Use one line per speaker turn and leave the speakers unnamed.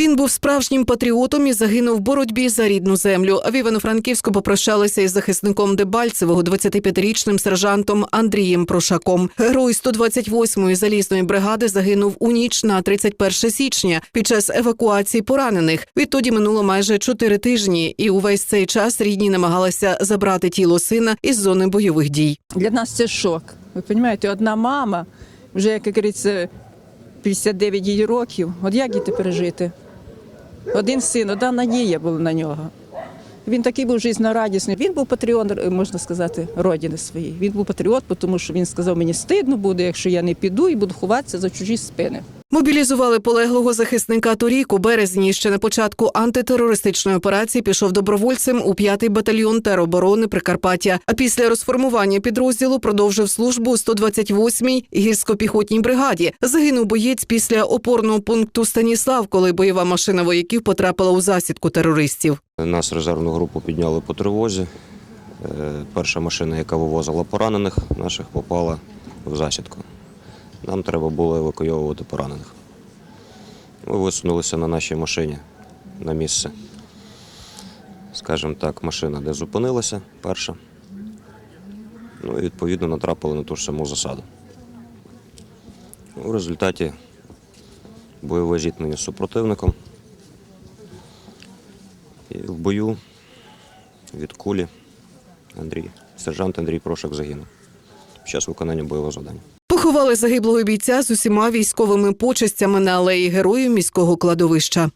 Він був справжнім патріотом і загинув в боротьбі за рідну землю. А в Івано-Франківську попрощалися із захисником Дебальцевого, 25-річним сержантом Андрієм Прошаком. Герой 128-ї залізної бригади загинув у ніч на 31 січня під час евакуації поранених. Відтоді минуло майже чотири тижні, і увесь цей час рідні намагалися забрати тіло сина із зони бойових дій.
Для нас це шок. Ви розумієте, одна мама, вже, як говориться, 59 їй років. От як діти пережити? Один син, одна надія була на нього. Він такий був жизнерадісний. Він був патріот, можна сказати, родини своєї. Він був патріот, тому що він сказав, мені стидно буде, якщо я не піду і буду ховатися за чужі спини.
Мобілізували полеглого захисника торік у березні. Ще на початку антитерористичної операції пішов добровольцем у 5-й батальйон тероборони Прикарпаття. А після розформування підрозділу продовжив службу у 128-й гірсько-піхотній бригаді. Загинув боєць після опорного пункту Станіслав, коли бойова машина вояків потрапила у засідку терористів.
Нас резервну групу підняли по тривозі. Е, Перша машина, яка вивозила поранених наших, попала в засідку. Нам треба було евакуйовувати поранених. Ми висунулися на нашій машині на місце. Скажімо так, машина, де зупинилася перша. Ну і відповідно натрапили на ту ж саму засаду. У результаті бойове зіткнення з супротивником. І в бою від кулі Андрій, сержант Андрій Прошак загинув під час виконання бойового завдання.
Поховали загиблого бійця з усіма військовими почестями на алеї героїв міського кладовища.